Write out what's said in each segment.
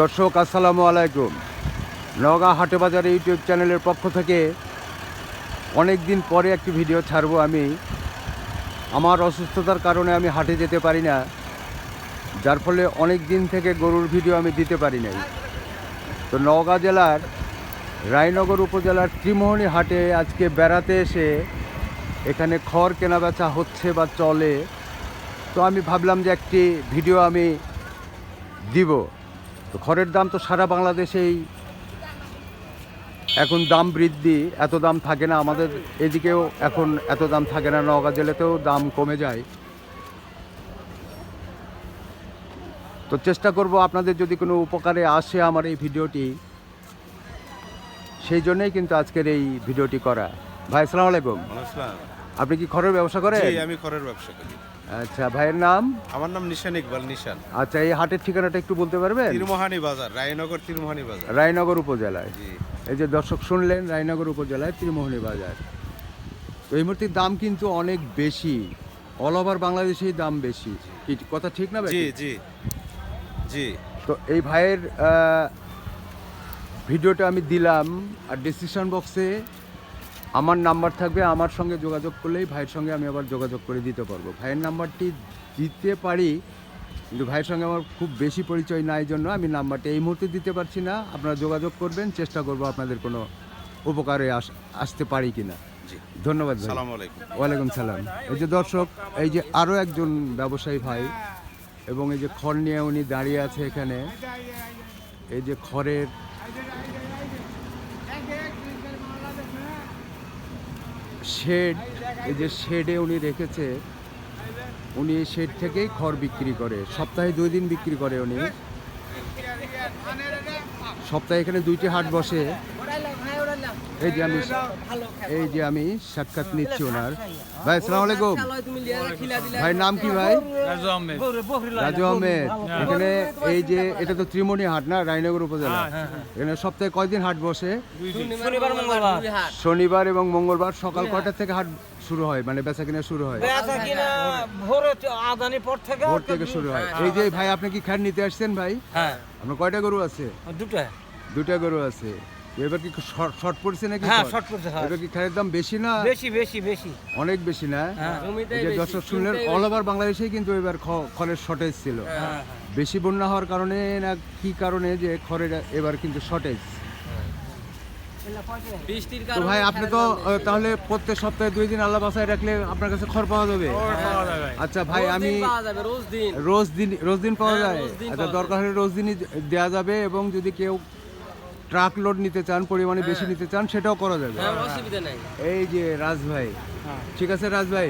দর্শক, আসসালামু আলাইকুম। নওগাঁ হাটে বাজার ইউটিউব চ্যানেলের পক্ষ থেকে অনেক দিন পরে একটি ভিডিও ছাড়ব আমি। আমার অসুস্থতার কারণে আমি হাটে যেতে পারি না, যার ফলে অনেক দিন থেকে গরুর ভিডিও আমি দিতে পারি নাই। তো নওগাঁ জেলার রায়নগর উপজেলার ত্রিমোহনী হাটে আজকে বেড়াতে এসে এখানে খড় কেনাবেচা হচ্ছে বা চলে। তো আমি ভাবলাম যে একটি ভিডিও আমি দিব। তো খড়ের দাম তো সারা বাংলাদেশেই এখন দাম বৃদ্ধি এত দাম থাকে না। আমাদের এদিকেও এখন এত দাম থাকে না। নওগাঁ জেলাতেও দাম কমে যায়। তো চেষ্টা করব আপনাদের যদি কোনো উপকারে আসে আমার এই ভিডিওটি সেই জন্যই কিন্তু আজকের এই ভিডিওটি করা। ভাই আসসালামু আলাইকুম। আপনি কি খড়ের ব্যবসা করেন? আমি খড়ের ব্যবসা করি। আচ্ছা ভাইয়ের নাম? আমার নাম নিশান ইকবাল নিশান। আচ্ছা এই হাটের ঠিকানাটা একটু বলতে পারবেন? তিরমোহানি বাজার রায়নগর তিরমোহানি বাজার। রায়নগর উপজেলায়। জি। এই যে দর্শক শুনলেন রায়নগর উপজেলায় ত্রিমোহনী বাজার। তো এই মূর্তির দাম কিন্তু অনেক বেশি। অল ওভার বাংলাদেশেই দাম বেশি। কি কথা ঠিক না ভাই? জি জি। জি। তো এই ভাইয়ের ভিডিওটা আমি দিলাম আর ডিসক্রিপশন বক্সে আমার নাম্বার থাকবে আমার সঙ্গে যোগাযোগ করলেই ভাইয়ের সঙ্গে আমি আবার যোগাযোগ করে দিতে পারব। ভাইয়ের নাম্বারটি দিতে পারি কিন্তু ভাইয়ের সঙ্গে আমার খুব বেশি পরিচয় নাই জন্য আমি নাম্বারটা এই মুহূর্তে দিতে পারছি না। আপনারা যোগাযোগ করবেন চেষ্টা করব আপনাদের কোনো উপকারে আস আসতে পারি কি না ধন্যবাদ ওয়ালাইকুম সালাম। এই যে দর্শক এই যে আরও একজন ব্যবসায়ী ভাই এবং এই যে খড় নিয়ে উনি দাঁড়িয়ে আছে এখানে এই যে খড়ের শেড, এই যে শেডে উনি রেখেছে, উনি এই শেড থেকেই খড় বিক্রি করে। সপ্তাহে দুই দিন বিক্রি করে উনি। সপ্তাহে এখানে দুইটি হাট বসে। এই যে আমি এই যে আমি সাক্ষাৎ নিচ্ছি ওনার। ভাই আসসালামু আলাইকুম। ভাই নাম কি ভাই? রাজু আহমেদ। রাজু আহমেদ। এখানে এই যে এটা তো ত্রিমণি হাট না রায়নগর উপজেলা। এখানে সপ্তাহে কয়দিন হাট বসে? শনিবার এবং মঙ্গলবার সকাল কয়টা থেকে হাট শুরু হয়? মানে বেচা কিনা শুরু হয়? ভোরে থেকে শুরু হয়। এই যে ভাই আপনি কি খ্যার নিতে আসছেন ভাই? হ্যাঁ। আপনার কয়টা গরু আছে? দুটা। দুটা গরু আছে। এবার কি শর্ট পড়ছে নাকি হ্যাঁ শর্ট করছে হ্যাঁ। এবার কি খ্যারের দাম বেশি না? বেশি বেশি বেশি। অনেক বেশি না? হ্যাঁ। এই যে দর্শক শুনলেন অল ওভার বাংলাদেশেই কিন্তু এবার খ- খড়ের শর্টেজ ছিল। হ্যাঁ বেশি বন্যা হওয়ার কারণে না কি কারণে যে খড়ের এবার কিন্তু শর্টেজ তো ভাই আপনি তো তাহলে প্রত্যেক সপ্তাহে দুই দিন আল্লাহ বাসায় রাখলে আপনার কাছে খড় পাওয়া যাবে? আচ্ছা ভাই আমি রোজ দিন। রোজ দিন পাওয়া হ্যাঁ, যায়? আচ্ছা দরকার হলে রোজ দিনই দেওয়া যাবে এবং যদি কেউ ট্রাক লোড নিতে চান পরিমাণে বেশি নিতে চান সেটাও করা যাবে। হ্যাঁ অসুবিধা নাই। এই যে রাজ ভাই। ঠিক আছে রাজ ভাই?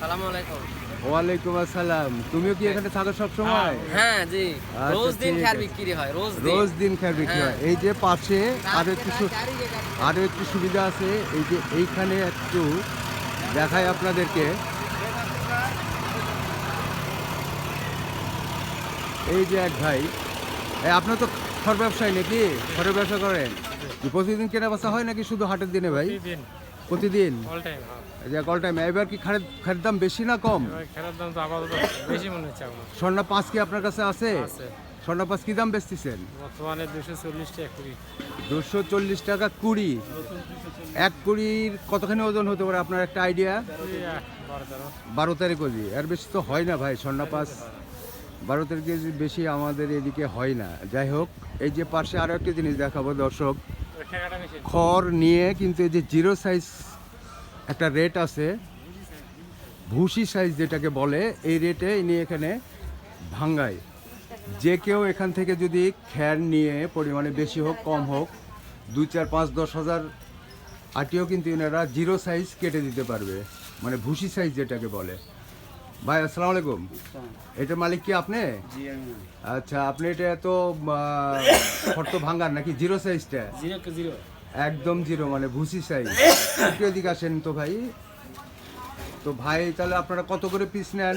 সালাম আলাইকুম। ওয়ালাইকুম আসসালাম। তুমিও কি এখানে থাকো সব সময় হ্যাঁ জি। আচ্ছা, রোজ দিন ঠিক বিক্রি হয় রোজ দিন। রোজ দিন খায় বিক্রি হয়। হ্যাঁ। এই যে পাশে আরও একটু আরও একটু সুবিধা আছে। এই যে এইখানে একটু দেখাই আপনাদেরকে। এই যে এক ভাই। আপনার তো খড় ব্যবসায়ী নাকি? খড়ের ব্যবসা করেন? প্রতিদিন কেনা বেচা হয় নাকি শুধু হাটের দিনে ভাই? প্রতিদিন। অল টাইম এই যে কল টাইম এবার কি খাড়ের খাড়ের দাম বেশি না কম? খেলার দাম তো আপাতত বেশি মনে হচ্ছে আমার। পাঁচ কি আপনার কাছে আছে? স্বর্ণা পাঁচ কি দাম বেচতেছেন? বর্তমানে দুশো চল্লিশ টাকা কুড়ি। দুশো চল্লিশ টাকা কুড়ি। এক কুড়ির কতখানি ওজন হতে পারে আপনার একটা আইডিয়া বারো তেরো। বারো তেরো কেজি। এর বেশি তো হয় না ভাই স্বর্ণা পাস বারো তেরো কেজি বেশি আমাদের এদিকে হয় না। যাই হোক, এই যে পাশে আরও একটা জিনিস দেখাবো দর্শক। খড় নিয়ে কিন্তু এই যে জিরো সাইজ একটা রেট আছে, ভুসি সাইজ যেটাকে বলে, এই রেটে ইনি এখানে ভাঙ্গায়। যে কেউ এখান থেকে যদি খ্যার নিয়ে পরিমাণে বেশি হোক, কম হোক, দুই চার পাঁচ দশ হাজার আটিও কিন্তু এনারা জিরো সাইজ কেটে দিতে পারবে মানে ভুসি সাইজ যেটাকে বলে। ভাই আসসালামু আলাইকুম। এটার মালিক কি আপনি? আচ্ছা আপনি এটা এত তো ভাঙ্গার নাকি? জিরো সাইজটা একদম জিরো মানে ভুসি সাইজ একটু এদিকে আসেন তো ভাই। তো ভাই তাহলে আপনারা কত করে পিস নেন?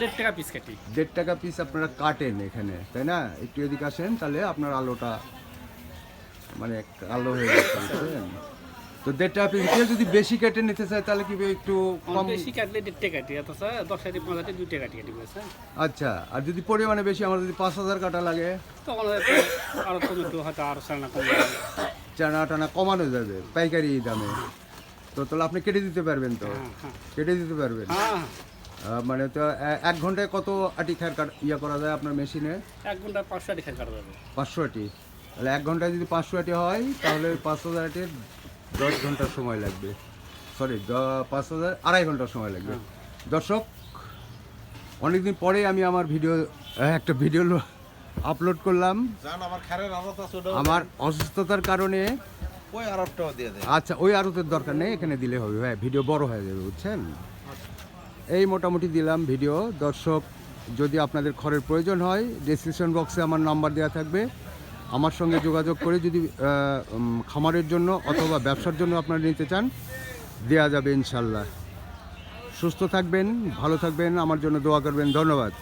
দেড় টাকা পিস কাটি। দেড় টাকা পিস আপনারা কাটেন এখানে তাই না? একটু এদিকে আসেন তাহলে আপনার আলোটা মানে আলো হয়ে যাচ্ছে? তো দেড় টাকা পিস কেউ যদি বেশি কেটে নিতে চায় তাহলে কি একটু কম বেশি কাটলে দেড় টাকা কাটি স্যার দশ হাজার পাঁচ হাজার দুই টাকা কাটি কাটি আচ্ছা আর যদি পরিমাণে বেশি আমার যদি পাঁচ হাজার কাটা লাগে? তখন আরও তো হয়তো আরও চালনা কমে চানা টানা কমানো যাবে পাইকারি দামে। তো তাহলে আপনি কেটে দিতে পারবেন তো? হ্যাঁ হ্যাঁ। কেটে দিতে পারবেন? হ্যাঁ। মানে তো এক ঘন্টায় কত আটি কাট ইয়ে করা যায় আপনার মেশিনে? এক ঘণ্টা পাঁচশো আটি খেয়ে কাটা যাবে। পাঁচশো আটি। তাহলে এক ঘন্টায় যদি পাঁচশো আটি হয় তাহলে পাঁচশো হাজার আটির দশ ঘণ্টার সময় লাগবে। সরি পাঁচ হাজার আড়াই ঘণ্টার সময় লাগবে। দর্শক অনেকদিন পরে আমি আমার ভিডিও একটা ভিডিও আপলোড করলাম। আমার অসুস্থতার কারণে ওই আড়তটাও দিয়ে দেয় আচ্ছা ওই আরতের দরকার নেই এখানে দিলে হবে। হ্যাঁ ভিডিও বড় হয়ে যাবে বুঝছেন? এই মোটামুটি দিলাম ভিডিও। দর্শক যদি আপনাদের খড়ের প্রয়োজন হয় ডিসক্রিপশন বক্সে আমার নাম্বার দেওয়া থাকবে। আমার সঙ্গে যোগাযোগ করে যদি খামারের জন্য অথবা ব্যবসার জন্য আপনারা নিতে চান, দেয়া যাবে ইনশাল্লাহ। সুস্থ থাকবেন, ভালো থাকবেন, আমার জন্য দোয়া করবেন। ধন্যবাদ।